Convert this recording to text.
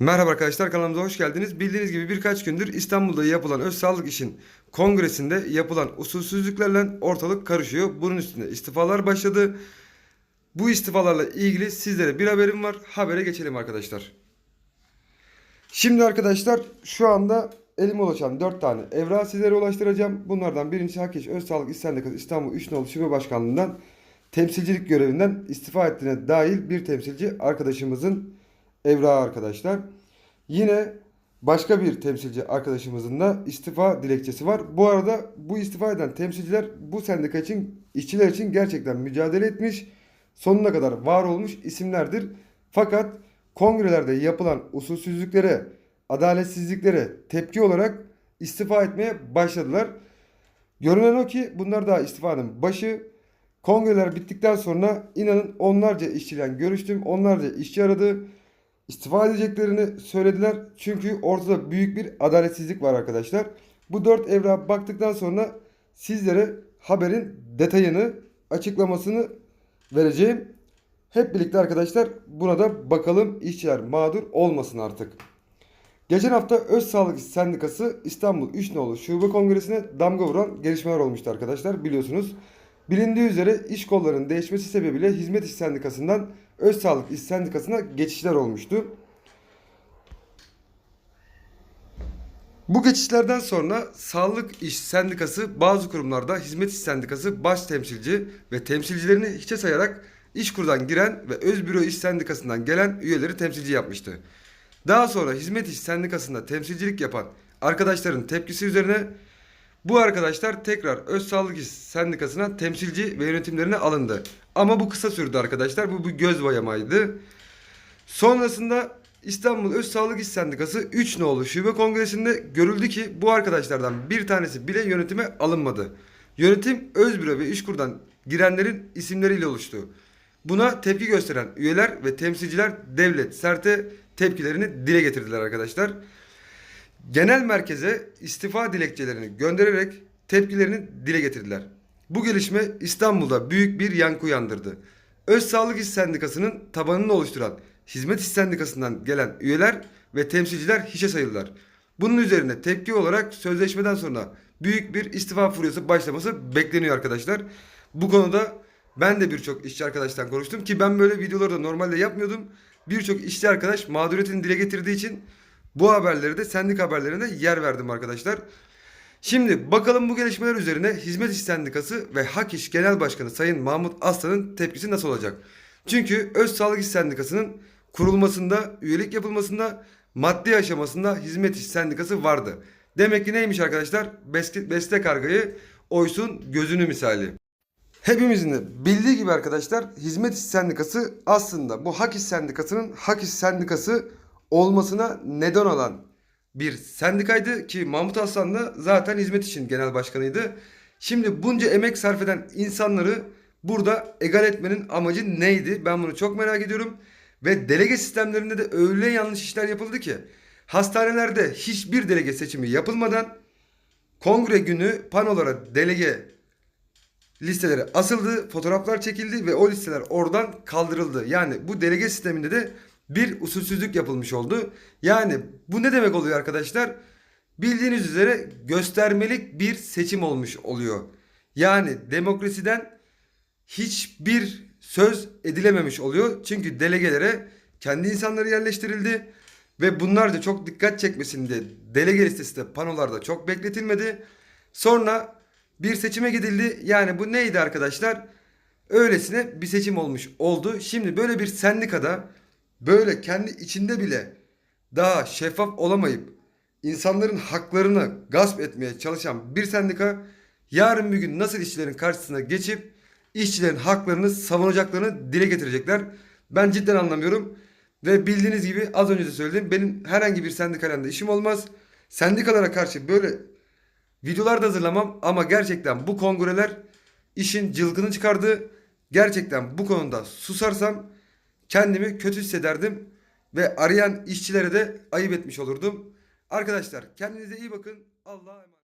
Merhaba arkadaşlar kanalımıza hoş geldiniz. Bildiğiniz gibi birkaç gündür İstanbul'da yapılan Öz Sağlık İş'in kongresinde yapılan usulsüzlüklerle ortalık karışıyor. Bunun üstüne istifalar başladı. Bu istifalarla ilgili sizlere bir haberim var. Habere geçelim arkadaşlar. Şimdi arkadaşlar şu anda elime ulaşan 4 tane evrağı sizlere ulaştıracağım. Bunlardan birincisi Hakeş Öz Sağlık İş Sendikası İstanbul 3 nolu Şube Başkanlığı'ndan temsilcilik görevinden istifa ettiğine dahil bir temsilci arkadaşımızın evrağı arkadaşlar. Yine başka bir temsilci arkadaşımızın da istifa dilekçesi var. Bu arada bu istifa eden temsilciler bu sendika için, işçiler için gerçekten mücadele etmiş, sonuna kadar var olmuş isimlerdir. Fakat kongrelerde yapılan usulsüzlüklere, adaletsizliklere tepki olarak istifa etmeye başladılar. Görünen o ki bunlar daha istifanın başı. Kongreler bittikten sonra inanın onlarca işçiyle görüştüm. Onlarca işçi aradı. İstifa edeceklerini söylediler. Çünkü ortada büyük bir adaletsizlik var arkadaşlar. Bu dört evrağa baktıktan sonra sizlere haberin detayını, açıklamasını vereceğim. Hep birlikte arkadaşlar buna da bakalım işçiler mağdur olmasın artık. Geçen hafta Öz Sağlık Sendikası İstanbul 3 nolu Şube Kongresi'ne damga vuran gelişmeler olmuştu arkadaşlar biliyorsunuz. Bilindiği üzere iş kollarının değişmesi sebebiyle Hizmet İş Sendikası'ndan Öz Sağlık İş Sendikası'na geçişler olmuştu. Bu geçişlerden sonra Sağlık İş Sendikası bazı kurumlarda Hizmet İş Sendikası baş temsilci ve temsilcilerini hiçe sayarak İşkur'dan giren ve Öz Büro İş Sendikası'ndan gelen üyeleri temsilci yapmıştı. Daha sonra Hizmet İş Sendikası'nda temsilcilik yapan arkadaşların tepkisi üzerine bu arkadaşlar tekrar Öz Sağlık İş Sendikası'na temsilci ve yönetimlerine alındı. Ama bu kısa sürdü arkadaşlar. Bu bir göz boyamaydı. Sonrasında İstanbul Öz Sağlık İş Sendikası 3 nolu şube kongresinde görüldü ki bu arkadaşlardan bir tanesi bile yönetime alınmadı. Yönetim Özbüro ve İşkur'dan girenlerin isimleriyle oluştu. Buna tepki gösteren üyeler ve temsilciler devlet serte tepkilerini dile getirdiler arkadaşlar. Genel merkeze istifa dilekçelerini göndererek tepkilerini dile getirdiler. Bu gelişme İstanbul'da büyük bir yankı uyandırdı. Öz Sağlık İş Sendikası'nın tabanını oluşturan Hizmet İş Sendikası'ndan gelen üyeler ve temsilciler hiçe sayıldılar. Bunun üzerine tepki olarak sözleşmeden sonra büyük bir istifa furyası başlaması bekleniyor arkadaşlar. Bu konuda ben de birçok işçi arkadaştan konuştum ki ben böyle videoları da normalde yapmıyordum. Birçok işçi arkadaş mağduriyetini dile getirdiği için bu haberleri de sendik haberlerine yer verdim arkadaşlar. Şimdi bakalım bu gelişmeler üzerine Hizmet İş Sendikası ve Hak İş Genel Başkanı Sayın Mahmut Aslan'ın tepkisi nasıl olacak? Çünkü Öz Sağlık İş Sendikası'nın kurulmasında, üyelik yapılmasında, maddi aşamasında Hizmet İş Sendikası vardı. Demek ki neymiş arkadaşlar? Beste, beste kargayı oysun gözünü misali. Hepimizin de bildiği gibi arkadaşlar Hizmet İş Sendikası aslında bu Hak İş Sendikası'nın Hak İş Sendikası olmasına neden olan bir sendikaydı ki Mahmut Aslan da zaten hizmet için genel başkanıydı. Şimdi bunca emek sarf eden insanları burada egal etmenin amacı neydi? Ben bunu çok merak ediyorum. Ve delege sistemlerinde de öyle yanlış işler yapıldı ki hastanelerde hiçbir delege seçimi yapılmadan kongre günü panolara delege listeleri asıldı, fotoğraflar çekildi ve o listeler oradan kaldırıldı. Yani bu delege sisteminde de bir usulsüzlük yapılmış oldu. Yani bu ne demek oluyor arkadaşlar? Bildiğiniz üzere göstermelik bir seçim olmuş oluyor. Yani demokrasiden hiçbir söz edilememiş oluyor. Çünkü delegelere kendi insanları yerleştirildi ve bunlar da çok dikkat çekmesin diye delege listesi de panolarda çok bekletilmedi. Sonra bir seçime gidildi. Yani bu neydi arkadaşlar? Öylesine bir seçim olmuş oldu. Şimdi böyle bir sendikada böyle kendi içinde bile daha şeffaf olamayıp insanların haklarını gasp etmeye çalışan bir sendika yarın bir gün nasıl işçilerin karşısına geçip işçilerin haklarını savunacaklarını dile getirecekler. Ben cidden anlamıyorum. Ve bildiğiniz gibi az önce de söyledim. Benim herhangi bir sendikayla işim olmaz. Sendikalara karşı böyle videolar da hazırlamam ama gerçekten bu kongreler işin cılkını çıkardı. Gerçekten bu konuda susarsam kendimi kötü hissederdim ve arayan işçilere de ayıp etmiş olurdum. Arkadaşlar kendinize iyi bakın. Allah'a emanet.